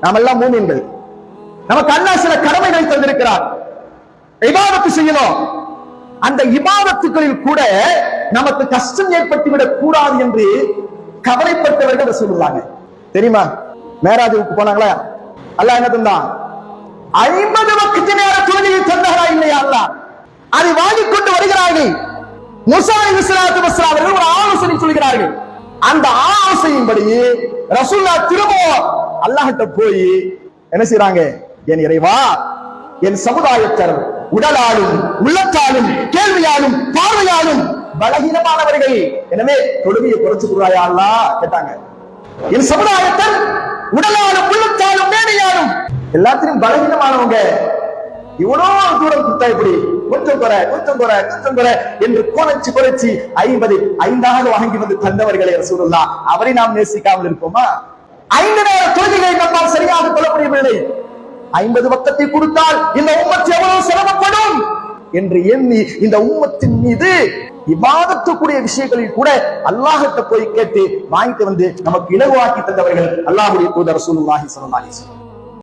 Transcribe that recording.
நாம் எல்லாம் மூமின்கள். நமக்கு அல்லா சில கடமைகள் தந்திருக்கிறார். இபாதத்து செய்யணும். அந்த இபாதத்துகளில் கூட நமக்கு கஷ்டம் ஏற்பட்டுவிடக் கூடாது என்று கவலைப்பட்டவர்கள் சொல்லுவாங்க தெரியுமா? மேராஜுக்கு போனாங்களா? அல்ல என்ன தந்தான்? ஐம்பது வக்கத்து நேர தொழுகையை தந்தாரா இல்லையா அல்ல அதை வாங்கிக் கொண்டு வருகிறார்கள். முசா இஸ்லாத்து வஸ்லாம் அவர்கள் ஒரு ஆலோசனை சொல்கிறார்கள். அந்த ஆலோசனையின்படி ரசூல்லா திரும்பவும் அல்லாஹிட்ட போய் என்ன செய்யறாங்க என் இறைவா என் சமுதாயத்தர் உடலாலும் உள்ளத்தாலும் கேள்வியாலும் பார்வையாலும் பலகீனமானவர்கள். எனவே தொழுகையை குறைச்சு கொடுறாயா கேட்டாங்க. என் சமுதாயத்தர் உடலாலும் உள்ளத்தாலும் மேடையாலும் எல்லாத்திலும் பலகீனமானவங்க. இவனோ தூரம் கொடுத்தா இப்படி கொஞ்சம் குறை கொஞ்சம் குறை கொஞ்சம் குறை என்று குறைச்சு குறைச்சு ஐம்பது ஐந்தாக வாங்கி வந்து தந்தவர்களை சூழலாம் அவரை நாம் நேசிக்காமல் இருப்போமா? ஐந்து நேர தொழுகைகளை நம்மால் சரியாக கொள்ள முடியவில்லை ஐம்பது பக்கத்தை கொடுத்தால் இந்த உம்மத்து எவ்வளவு சிரமப்படும் என்று எண்ணி இந்த உம்மத்தின் மீது இபாதத்துக்குரிய விஷயங்களில் கூட அல்லாஹத்தை போய் கேட்டு வாங்கிட்டு வந்து நமக்கு இலகுவாக்கி தந்தவர்கள் அல்லாஹுடைய தூதர் ரசூலுல்லாஹி ஸல்லல்லாஹு அலைஹி